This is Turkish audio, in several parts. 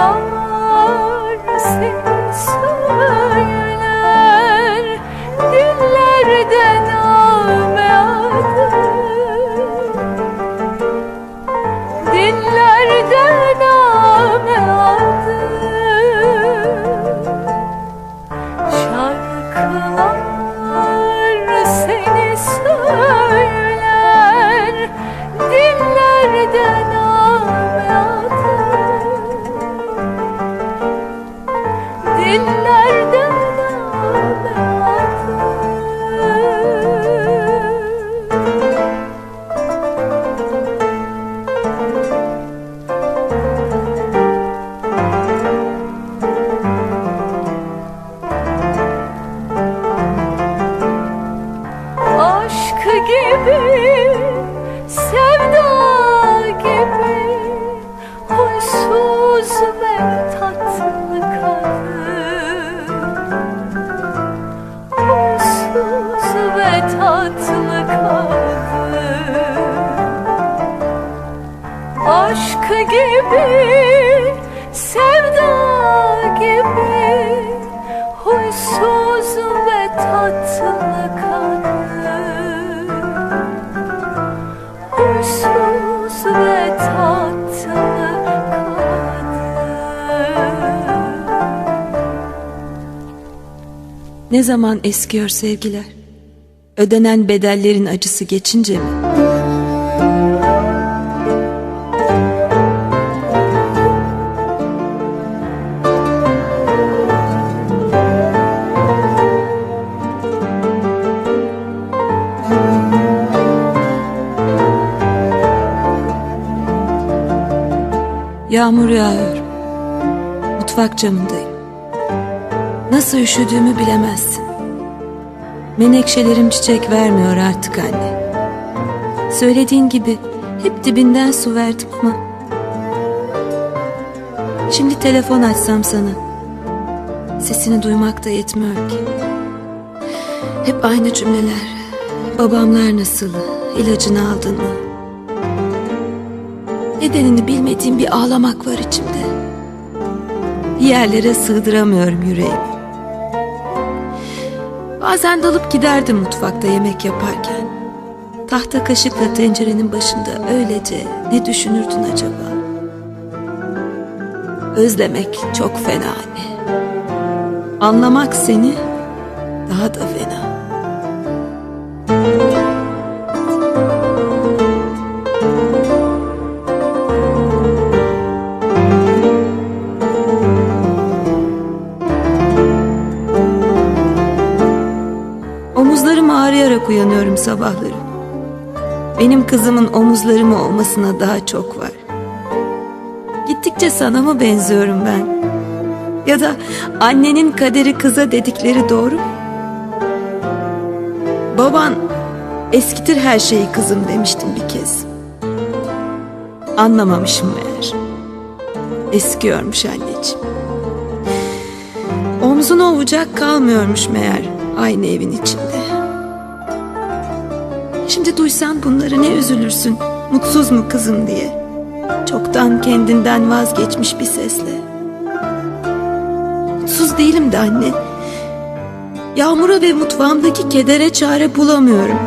Şarkılar tatlı kadın Aşk gibi, sevda gibi Huysuz ve tatlı kadın Huysuz ve tatlı Ne zaman eskiyor sevgiler? Ödenen bedellerin acısı geçince mi? Yağmur yağıyor. Mutfak camındayım. Nasıl üşüdüğümü bilemezsin. Menekşelerim çiçek vermiyor artık anne. Söylediğin gibi hep dibinden su verdim ama... Şimdi telefon açsam sana. Sesini duymak da yetmiyor ki. Hep aynı cümleler. Babamlar nasıl? İlacını aldın mı? Nedenini bilmediğim bir ağlamak var içimde. Yerlere sığdıramıyorum yüreğimi. Bazen dalıp giderdim mutfakta yemek yaparken. Tahta kaşıkla tencerenin başında öylece ne düşünürdün acaba? Özlemek çok fena anne. Anlamak seni daha da fena. Omuzlarım ağrıyarak uyanıyorum sabahları. Benim kızımın omuzlarımı olmasına daha çok var. Gittikçe sana mı benziyorum ben? Ya da annenin kaderi kıza dedikleri doğru mu? Baban eskitir her şeyi kızım demiştim bir kez. Anlamamışım meğer. Eskiyormuş anneciğim. Omzuna ovacak kalmıyormuş meğer aynı evin içinde. Şimdi duysan bunları ne üzülürsün mutsuz mu kızım diye. Çoktan kendinden vazgeçmiş bir sesle. Mutsuz değilim de anne. Yağmura ve mutfağımdaki kedere çare bulamıyorum.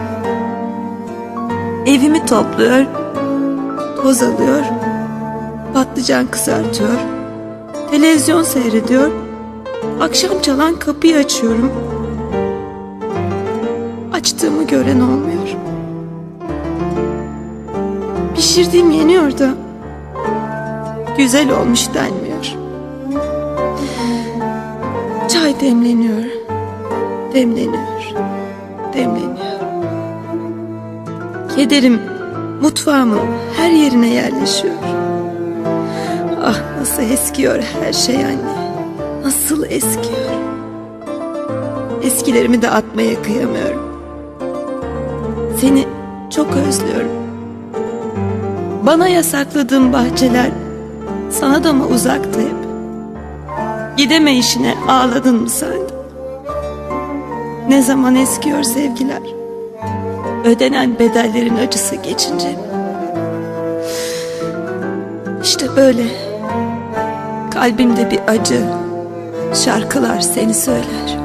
Evimi topluyor, toz alıyor, patlıcan kızartıyor, televizyon seyrediyor, akşam çalan kapıyı açıyorum. Açtığımı gören olmuyor. Pişirdiğim yeniyor da güzel olmuş denmiyor. Çay demleniyor, demleniyor, demleniyor. Kederim mutfağımın her yerine yerleşiyor. Ah nasıl eskiyor her şey anne. Nasıl eskiyor. Eskilerimi de atmaya kıyamıyorum. Seni çok özlüyorum. Bana yasakladığın bahçeler sana da mı uzaktı hep? Gideme işine ağladın mı sen? Ne zaman eskiyor sevgiler? Ödenen bedellerin acısı geçince mi? İşte böyle Kalbimde bir acı, şarkılar seni söyler.